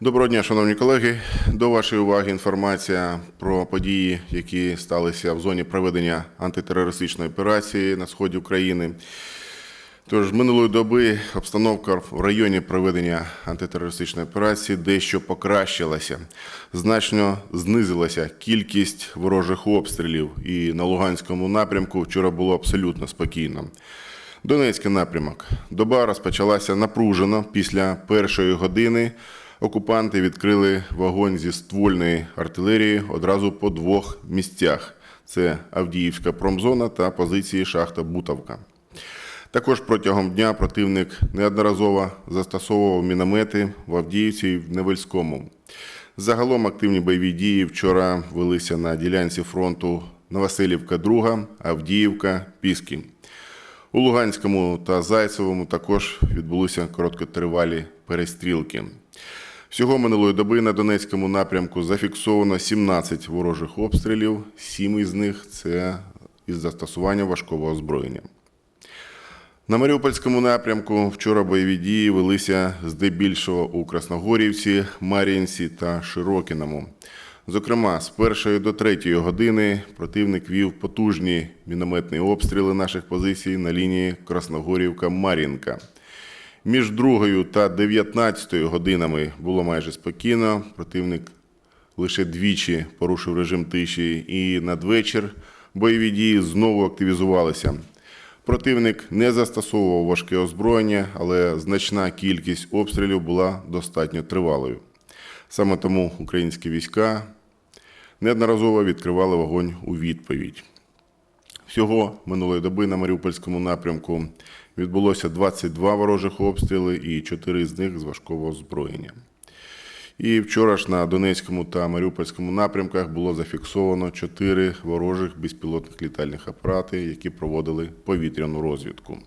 Доброго дня, шановні колеги. До вашої уваги інформація про події, які сталися в зоні проведення антитерористичної операції на сході України. Тож минулої доби обстановка в районі проведення антитерористичної операції дещо покращилася. Значно знизилася кількість ворожих обстрілів, і на Луганському напрямку вчора було абсолютно спокійно. Донецький напрямок. Доба розпочалася напружено. Після першої години окупанти відкрили вогонь зі ствольної артилерії одразу по двох місцях: це Авдіївська промзона та позиції шахта Бутовка. Також протягом дня противник неодноразово застосовував міномети в Авдіївці і в Невельському. Загалом активні бойові дії вчора велися на ділянці фронту Новоселівка 2, Авдіївка, Піски. У Луганському та Зайцевому також відбулися короткотривалі перестрілки. Всього минулої доби на Донецькому напрямку зафіксовано 17 ворожих обстрілів, 7 із них це із застосування важкого озброєння. На Маріупольському напрямку вчора бойові дії велися здебільшого у Красногорівці, Мар'їнці та Широкіному. Зокрема, з першої до третьої години противник вів потужні мінометні обстріли наших позицій на лінії Красногорівка-Мар'їнка. Між другою та 19 годинами було майже спокійно. Противник лише двічі порушив режим тиші, і надвечір бойові дії знову активізувалися. Противник не застосовував важке озброєння, але значна кількість обстрілів була достатньо тривалою. Саме тому українські війська неодноразово відкривали вогонь у відповідь. Всього минулої доби на Маріупольському напрямку відбулося 22 ворожих обстріли і 4 з них з важкого озброєння. І вчора ж на Донецькому та Маріупольському напрямках було зафіксовано 4 ворожих безпілотних літальних апарати, які проводили повітряну розвідку.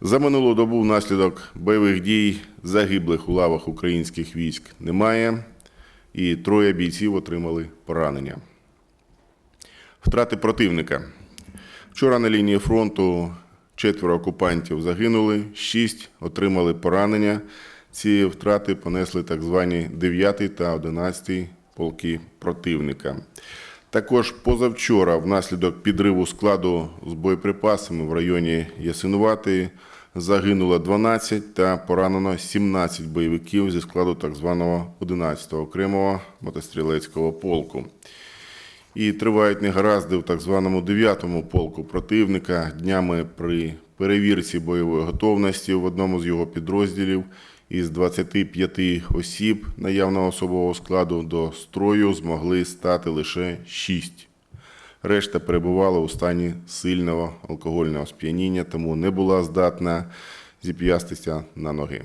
За минулу добу внаслідок бойових дій загиблих у лавах українських військ немає, і троє бійців отримали поранення. Втрати противника. Вчора на лінії фронту четверо окупантів загинули, шість отримали поранення. Ці втрати понесли так звані 9 та 11 полки противника. Також позавчора, внаслідок підриву складу з боєприпасами в районі Ясинуватої, загинуло 12 та поранено 17 бойовиків зі складу так званого 11-го окремого мотострілецького полку. І тривають негаразди в так званому 9-му полку противника. Днями при перевірці бойової готовності в одному з його підрозділів із 25 осіб наявного особового складу до строю змогли стати лише 6. Решта перебувала у стані сильного алкогольного сп'яніння, тому не була здатна зіп'ястися на ноги.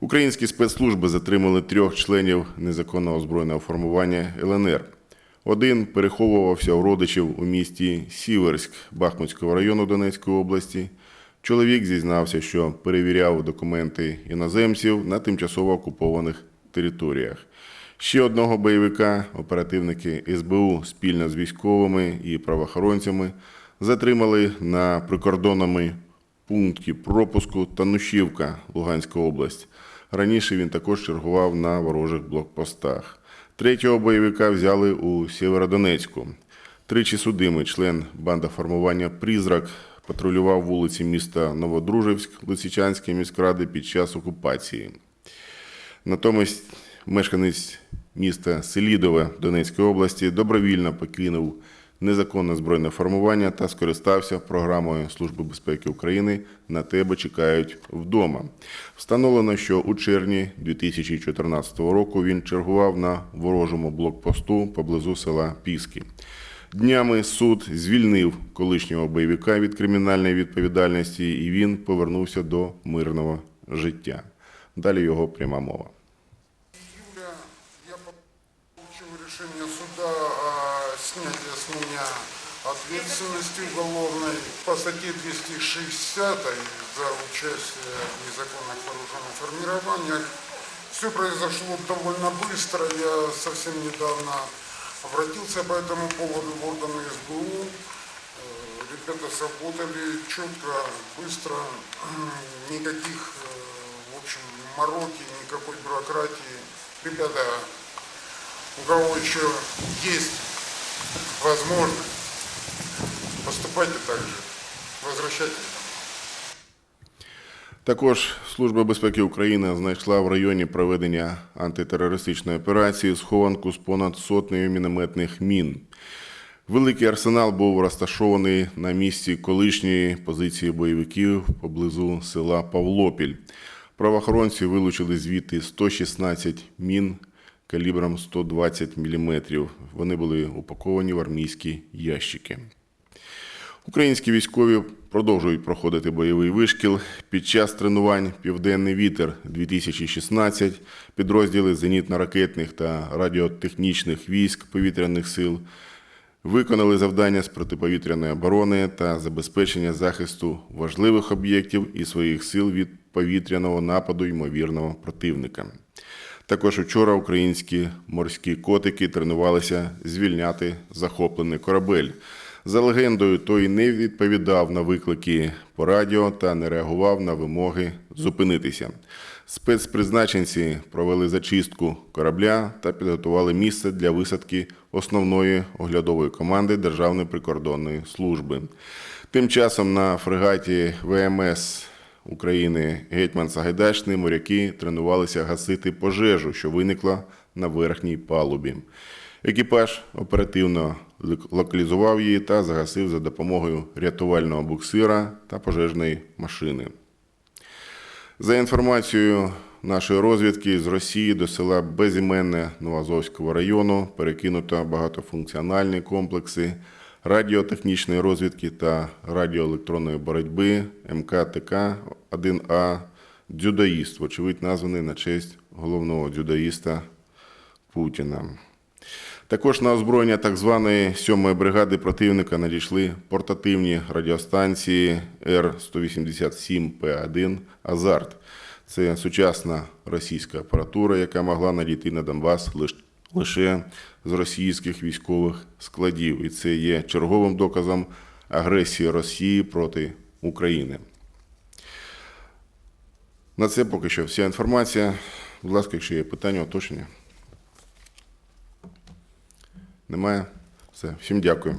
Українські спецслужби затримали трьох членів незаконного збройного формування ЛНР. Один переховувався у родичів у місті Сіверськ Бахмутського району Донецької області. Чоловік зізнався, що перевіряв документи іноземців на тимчасово окупованих територіях. Ще одного бойовика оперативники СБУ спільно з військовими і правоохоронцями затримали на прикордонному пункті пропуску Танушівка, Луганська область. Раніше він також чергував на ворожих блокпостах. Третього бойовика взяли у Сєвєродонецьку. Тричі судимий член бандоформування Призрак патрулював вулиці міста Новодружевськ Лисичанської міськради під час окупації. Натомість мешканець міста Селідове Донецької області добровільно покинув незаконне збройне формування та скористався програмою Служби безпеки України на тебе чекають вдома. Встановлено, що у червні 2014 року він чергував на ворожому блокпосту поблизу села Піски. Днями суд звільнив колишнього бойовика від кримінальної відповідальності, і він повернувся до мирного життя. Далі його пряма мова. июля я получил решение суда о снятии с меня ответственности уголовной по статье 260 за участие в незаконных вооруженных формированиях. Все произошло довольно быстро. Я совсем недавно обратился по этому поводу в органы СБУ. Э, Ребята сработали четко, быстро, никаких, э, в общем, мороки, никакой бюрократии. Ребята, у кого еще есть возможность, поступайте так же, возвращайтесь. Також Служба безпеки України знайшла в районі проведення антитерористичної операції схованку з понад сотнею мінометних мін. Великий арсенал був розташований на місці колишньої позиції бойовиків поблизу села Павлопіль. Правоохоронці вилучили звідти 116 мін калібром 120 мм. Вони були упаковані в армійські ящики. Українські військові продовжують проходити бойовий вишкіл. Під час тренувань Південний вітер 2016 підрозділи зенітно-ракетних та радіотехнічних військ повітряних сил виконали завдання з протиповітряної оборони та забезпечення захисту важливих об'єктів і своїх сил від повітряного нападу ймовірного противника. Також вчора українські морські котики тренувалися звільняти захоплений корабель. За легендою, той не відповідав на виклики по радіо та не реагував на вимоги зупинитися. Спецпризначенці провели зачистку корабля та підготували місце для висадки основної оглядової команди Державної прикордонної служби. Тим часом на фрегаті ВМС України Гетьман Сагайдачний моряки тренувалися гасити пожежу, що виникла на верхній палубі. Екіпаж оперативно локалізував її та загасив за допомогою рятувального буксира та пожежної машини. За інформацією нашої розвідки, з Росії до села Безіменне Новоазовського району перекинуто багатофункціональні комплекси радіотехнічної розвідки та радіоелектронної боротьби МКТК-1А «Дзюдоїст», вочевидь названий на честь головного дзюдоїста Путіна. Також на озброєння так званої 7-ї бригади противника надійшли портативні радіостанції Р-187П1 «Азарт». Це сучасна російська апаратура, яка могла надійти на Донбас лиш- лише з російських військових складів. І це є черговим доказом агресії Росії проти України. На це поки що вся інформація. Будь ласка, якщо є питання, уточнення. Немає? Все. Всім дякую.